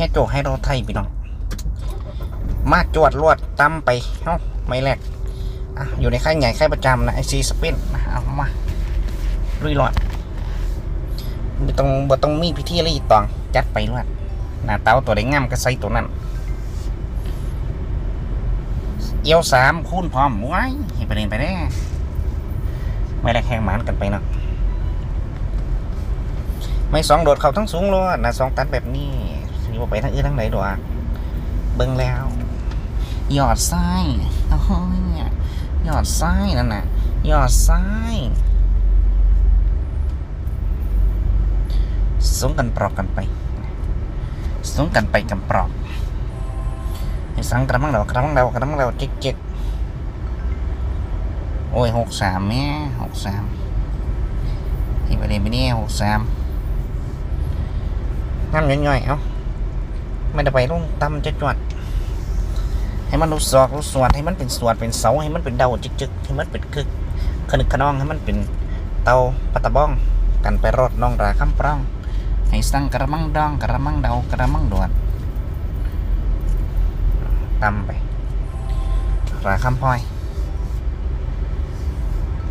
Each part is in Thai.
ฮ็ดโจกให้เราไทยพี่น้อง มาจวดลวดตำไปเอ้าไม่แรกอะอยู่ในค่ายใหญ่ค่ายประจำนะไอซีสปินนะเอามาลุยลวดไม่ต้องบ่ต้องมีพิธีอะไรอีกตอง จัดไปลวดหน้าเต้าตัวได้งามก็ใส่ตัวนั้นเอียวสามคูณพร้อมไว้ให้ไปเรียนไปได้ไม่ได้แข่งหมานกันไปเนาะไม่สองโดดเขาทั้งสูงเลยนะสองตันแบบนี้ ว่าไปทั้งอื่นทั้งไหนดอกเบิ่งแล้ว หยอดไส้โอ้ยหยอดไส้นั่นน่ะ หยอดไส้สงกันปรอกกันไปสงกันไปกันปรอกไอ้สังกระมังเรากระมังเรากระมังเราจิกจิกโอ้ยหกสามแม่หกสามที่ประเด็นไปนี่หกสามน้ำย่อยๆเอ้า ไม่ได้ไปลงตำจะจวด ให้มันรู้สอกรู้สวดให้มันเป็นสวดเป็นเสาให้มันเป็นเดาจิกจิกให้มันเป็นคึกขนึกขนองให้มันเป็นเตาปัตตะบ้อง กันไปรอดน้องราคำปร้อง ให้สั่งกระมังดองกระมังเดากระมังดวดตำไป ราคำพลอย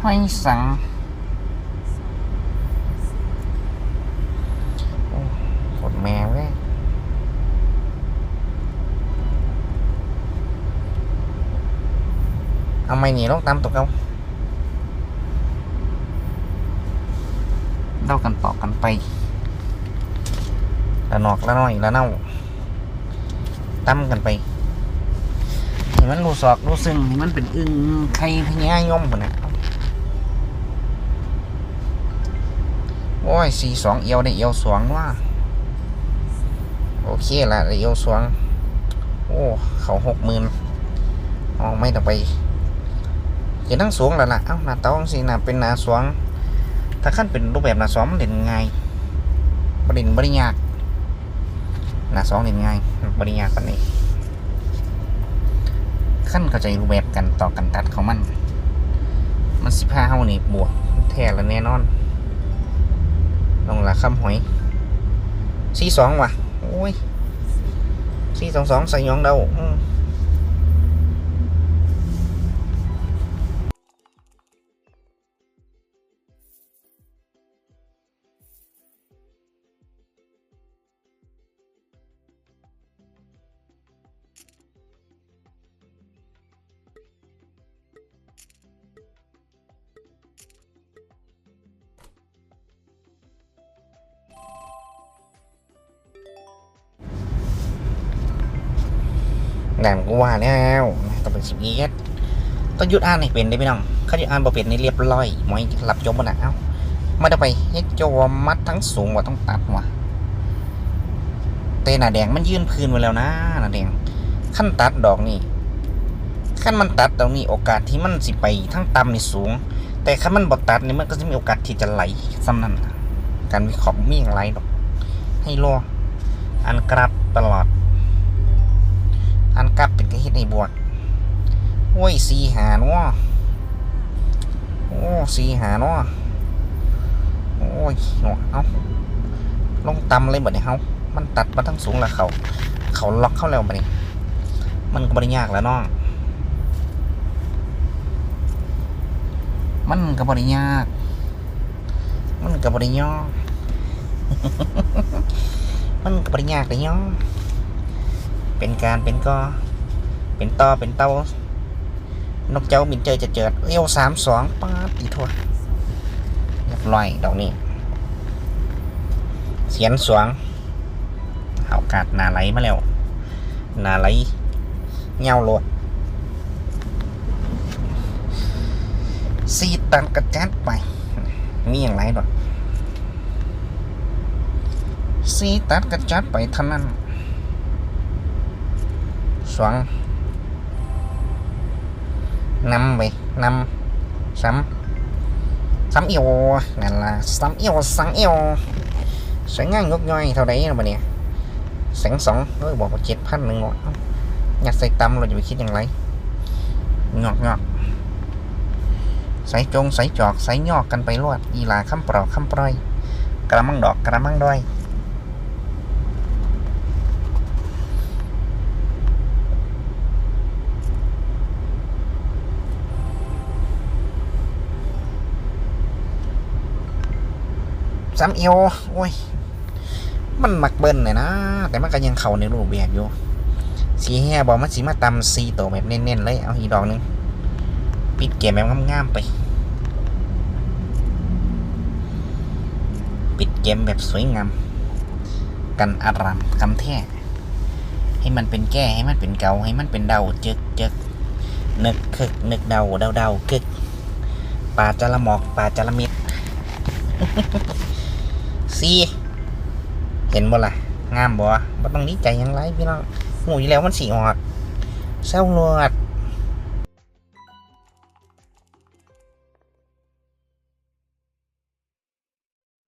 ห้อยสังโอ้กดแมวเว้ยเอาไม่หนีลงตำตกเอาเล่ากันปอกกันไปละนอกละน้อยละเน่า ตำกันไปให้มันรู้สอกรู้ซึ่งให้มันเป็นอึงไข่พญายมคนน่ะโอ้ยสี่สองเอียวได้เอียวสองว่าโอเคละได้เอียวสองโอ้ เขาหกหมื่นอ๋อไม่ต้องไป เห็นทั้งสวงแล้วล่ะเอ้าหน้าเต้าสิหน้าเป็นหน้าสวง ถ้าขั้นเป็นรูปแบบหน้าสองมันเด่นง่ายบริเนบริยากหน้าสองเด่นง่ายบริยากกว่านี้ขั้นเข้าใจรูปแบบกันต่อกันตัดของมัน มันสิบห้าเฮานี่บวกแท้และแน่นอนลงละคำหอยสี่สองว่ะโอ้ยสี่สองสองใส่ยองเดา ด่านกูว่าแล้วต้องเป็นสิบเอ็ดต้องยุดอ่านให้เป็นได้พี่น้องเขาหยุดอ่านบ่เป็นนี่เรียบร้อยมอยหลับจมบ่นะเอ้าไม่ได้ไปเฮ็ดจวมัดทั้งสูงว่าต้องตัดว่ะเตหนาแดงมันยื่นพื้นไว้แล้วนะหนาแดงขั้นตัดดอกนี่ขั้นมันตัดตรงนี้โอกาสที่มันสิไปทั้งต่ำนี่สูง แต่ขั้นมันบ่ตัดนี่มันก็จะมีโอกาสที่จะไหลซ้ำนั่นการวิเคราะห์มีอย่างไรดอก ให้รออันกลับตลอด อ้ยสีหาเนาะโอ้สีหาเนาะโอ้ยเนาะเอาลงตำเลยบัดนี้เฮามันตัดมาทั้งสูงแล้วเขา เขาล็อกเข้าแล้วบัดนี้ มันก็บ่ได้ยากแล้วน้องมันก็บ่ได้ยาก มันก็บ่ได้ย่อมันก็บ่ได้ยากเลยย่อเป็นการเป็นก็ เป็นต่อเป็นเต้า นกเจ้าบินเจอจะเจิดเอวสามสองป้าดอีทั่วเรียบร้อยดอกนี้ เสียนสวงเอากาดนาไหลมาแล้ว นาไหลเงาโลดสีตันกระจัดไป มีอย่างไรดอกสีตัดกระจัดไปเท่านั้นสวง นำไปนำซ้ำซ้ำเอียวนั่นล่ะซ้ำเอียวสังเอียวสวยงามงกย่อยเท่าไหร่นะบัดเนี่ยแสงสองเอ้ยบอกว่าเจ็ดพันหนึ่งงอยัดใส่ตำเราจะไปคิดอย่างไรงอกงอกใส่จงใส่จอกใส่ยอกกันไปรวดอีหลาคำปลอกคำปล่อย กระมังดอกกระมังด้อย สามเอวโอ้ย มันมักเบิ้ลเลยนะ แต่มันก็ยังเข้าในรูปแบบอยู่ สีแห่บอกมันสีมาตำซีตัวแบบเน้นๆเลย เอาอีกดอกหนึง ปิดเกมแบบงามๆไป ปิดเกมแบบสวยงาม กันอารามคำแท้ให้มันเป็นแก้ให้มันเป็นเกาให้มันเป็นเดาจึกจึกนึกคึกนึกเดาเดาเดาคึกป่าจระหมอกป่าจระมิด ซีเห็นบ่ล่ะ งามบ่บ่ต้องดีใจยังไรพี่น้องหูอยู่แล้วมันสีออกเศร้าลวด